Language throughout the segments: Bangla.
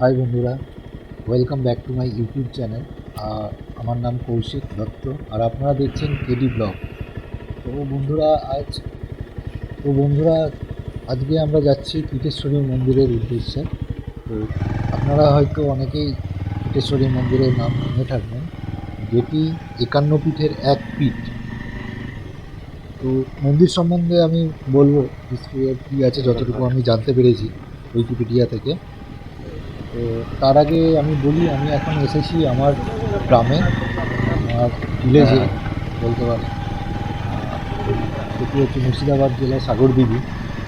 হাই বন্ধুরা welcome back to my YouTube channel আমার নাম কৌশিক দত্ত, আর আপনারা দেখছেন কেডি ব্লগ তো বন্ধুরা, আজ, তো বন্ধুরা, আজকে আমরা যাচ্ছি কীটেশ্বরী মন্দিরের উদ্দেশ্যে। তো আপনারা হয়তো অনেকেই কীটেশ্বরী মন্দিরের নাম শুনে থাকবেন। যেটি একান্ন পীঠের এক পীঠ। তো মন্দির সম্বন্ধে আমি বলব হিস্ট্রি কী আছে, যতটুকু আমি জানতে পেরেছি উইকিপিডিয়া থেকে। তো তার আগে আমি বলি, আমি এখন এসেছি আমার গ্রামে, আমার ভিলেজে, বলতে পারি সেটি হচ্ছে মুর্শিদাবাদ জেলার সাগরদিঘি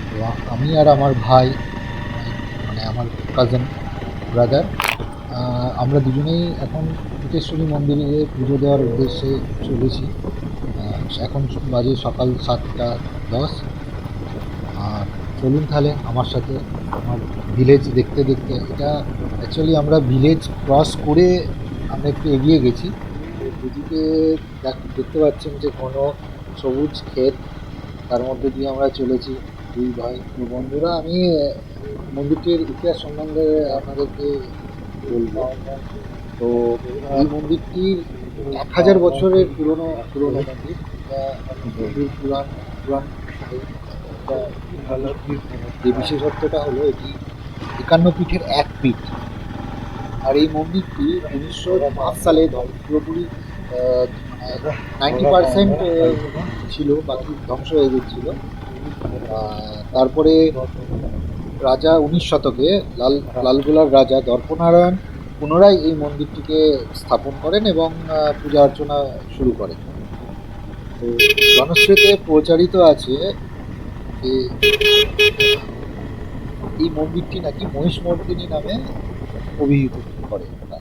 তো আমি আর আমার ভাই মানে আমার কাজেন ব্রাদার আমরা দুজনেই এখন কীটেশ্বরী মন্দিরে পুজো দেওয়ার উদ্দেশ্যে চলেছি। এখন বাজে সকাল সাতটা দশ। আর চলুন তাহলে আমার সাথে আমার ভিলেজ দেখতে দেখতে, এটা অ্যাকচুয়ালি আমরা ভিলেজ ক্রস করে আমরা একটু এগিয়ে গেছি। দুদিকে দেখ- দেখতে পাচ্ছেন যে কোনো সবুজ ক্ষেত। তার মধ্যে দিয়ে আমরা চলেছি দুই ভাই তো বন্ধুরা। আমি মন্দিরটির ইতিহাস সম্বন্ধে আপনাদেরকে বলব। তো এই মন্দিরটির এক হাজার বছরের পুরনো পুরনো মন্দির। পুরাণ পুরাণ যে বিশেষত্বটা হলো এটি একান্ন পীঠের এক পীঠ। আর এই মন্দিরটি উনিশশো পাঁচ সালে পুরোপুরি নাইনটি পার্সেন্ট ছিল বাকি ধ্বংস হয়ে গেছিল তারপরে রাজা উনিশ শতকে লাল, লালগোলার রাজা দর্পনারায়ণ পুনরায় এই মন্দিরটিকে স্থাপন করেন এবং পূজা অর্চনা শুরু করেন। তো জনশ্রীতে প্রচারিত আছে যে এই মন্দিরটি নাকি মহিষমর্দিনী নামে অভিহিত করে ওরা।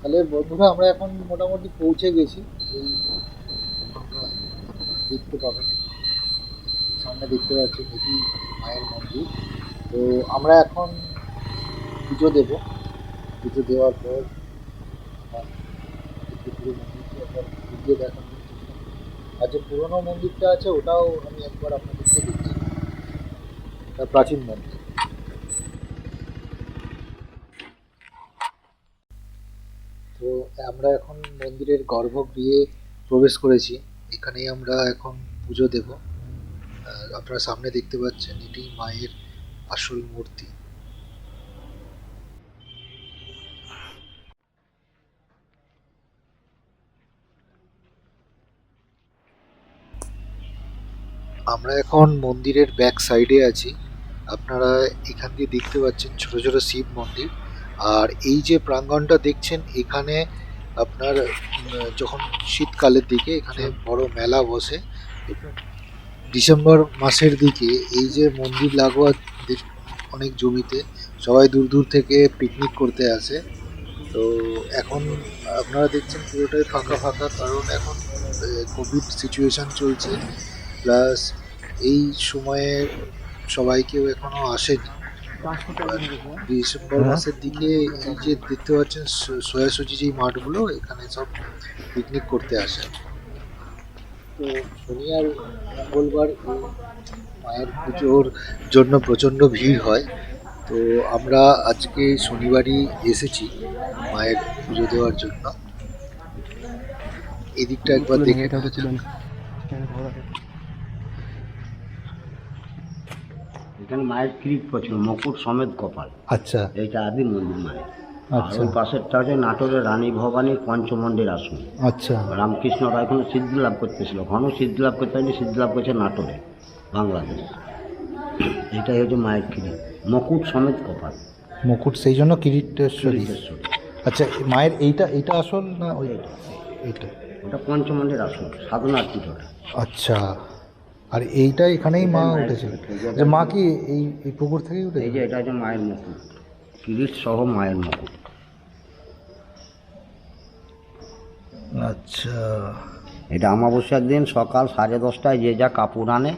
তাহলে বন্ধুরা, আমরা এখন মোটামুটি পৌঁছে গেছি। এই দেখতে পাবেন। সামনে দেখতে পাচ্ছেন এটি মায়ের মন্দির। তো আমরা এখন পুজো দেব। পুজো দেওয়ার পর পুরো মন্দিরটি একবার ঘুরিয়ে চেষ্টা আর যে পুরোনো মন্দিরটা আছে, ওটাও আমি একবার আপনাদেরকে দেখি এটা প্রাচীন মন্দির তো আমরা এখন মন্দিরের গর্ভগৃহে প্রবেশ করেছি। এখানেই আমরা এখন পুজো দেব। আপনারা সামনে দেখতে পাচ্ছেন এটি মায়ের আসল মূর্তি। আমরা এখন মন্দিরের ব্যাক সাইডে আছি। আপনারা এখান দিয়ে দেখতে পাচ্ছেন ছোট ছোট শিব মন্দির। আর এই যে প্রাঙ্গণটা দেখছেন, এখানে আপনার যখন শীতকালের দিকে এখানে বড় মেলা বসে ডিসেম্বর মাসের দিকে এই যে মন্দির লাগোয়া অনেক জমিতে সবাই দূর দূর থেকে পিকনিক করতে আসে। তো এখন আপনারা দেখছেন পুরোটাই ফাঁকা ফাঁকা কারণ এখন কোভিড সিচুয়েশন চলছে। প্লাস এই সময়ে সবাই কেউ এখনও আসেনি। ডিসেম্বর হ্যাঁ। মাসের দিকে এই যে দেখতে পাচ্ছেন সোয়াসুজি যেই মাঠগুলো এখানে সব পিকনিক করতে আসে। তো শনি আর মঙ্গলবার মায়ের পুজোর জন্য প্রচণ্ড ভিড় হয়। তো আমরা আজকে শনিবারই এসেছি মায়ের পুজো দেওয়ার জন্য। এদিকটা একবার দেখে এখানে মায়ের ক্রিপ ছিল মুকুট সমেত কপাল। আচ্ছা। এইটা আদি মন্দির মায়ের। আচ্ছা। পাশেরটা হচ্ছে নাটোরের রানী ভবানীর পঞ্চমন্দির আসন আচ্ছা। রামকৃষ্ণ রায় কোনো সিদ্ধি লাভ করতেছিল। ঘন সিদ্ধি লাভ করতে হয়নি সিদ্ধি লাভ করছে নাটোরে বাংলাদেশ। এটাই হচ্ছে মায়ের ক্রিপ মুকুট সমেত কপাল। মুকুট সেই জন্য কিরিটেশ্বরী। আচ্ছা মায়ের এইটা এইটা আসল না ওই এইটা। ওটা পঞ্চমন্দির আসন সাধনার পীঠ আচ্ছা। আর এইটা এখানেই মা উঠেছিল। যে মা কি এই এই পুকুর থেকেই উঠে এই যে এটা হচ্ছে মায়ের মুকুট কিরিট সহ মায়ের মুকুট আচ্ছা। এটা অমাবস্যার দিন সকাল সাড়ে দশটায় যে যা কাপড় আনে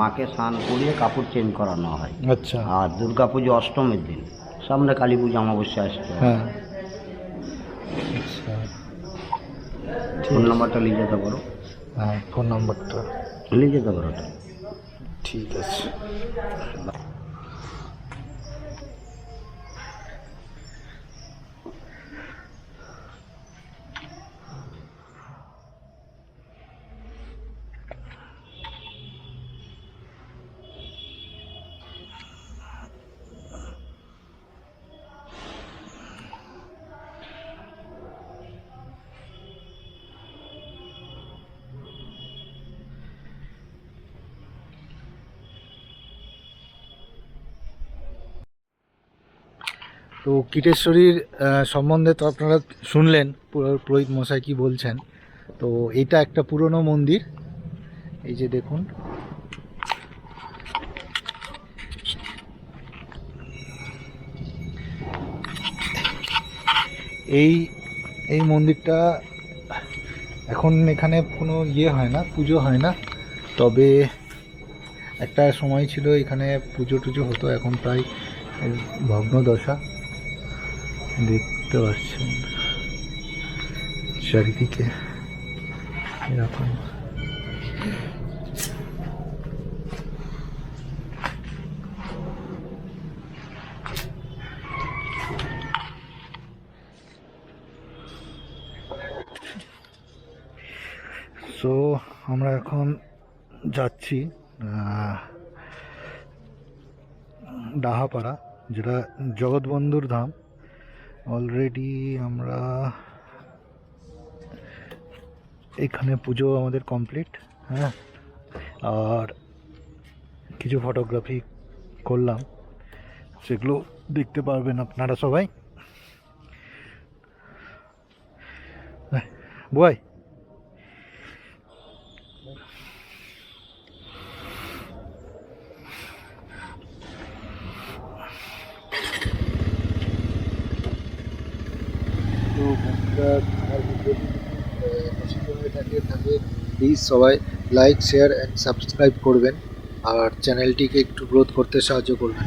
মাকে স্নান করিয়ে কাপড় চেঞ্জ করানো হয়। আচ্ছা। আর দুর্গা পুজো অষ্টমীর দিন। সামনে কালী পুজো অমাবস্যা আসছে। হ্যাঁ। আচ্ছা ফোন নাম্বারটা নিয়ে যেতে পারো হ্যাঁ ফোন নাম্বারটা। নিয়ে দেবো ঠিক আছে। তো কীটেশ্বরীর সম্বন্ধে তো আপনারা শুনলেন, পুরো- পুরোহিত মশাই কি বলছেন। তো এটা একটা পুরনো মন্দির। এই যে দেখুন। এই এই মন্দিরটা এখন এখানে কোনো ইয়ে হয় না, পুজো হয় না। তবে একটা সময় ছিল এখানে পুজো টুজো হতো, এখন প্রায় ভগ্ন দশা দেখতে পাচ্ছেন। চারিদিকে এরকম। সো আমরা এখন যাচ্ছি ডাহাপাড়া যেটা জগৎবন্ধুর ধাম। অলরেডি আমরা এখানে পুজো আমাদের কমপ্লিট হ্যাঁ? আর কিছু ফটোগ্রাফি করলাম, সেগুলো দেখতে পারবেন আপনারা সবাই। বয় তো আমার ভিডিওটি পছন্দ হয়ে থাকে তাহলে প্লিজ সবাই লাইক শেয়ার অ্যান্ড সাবস্ক্রাইব করবেন। আর চ্যানেলটিকে একটু গ্রোথ করতে সাহায্য করবেন।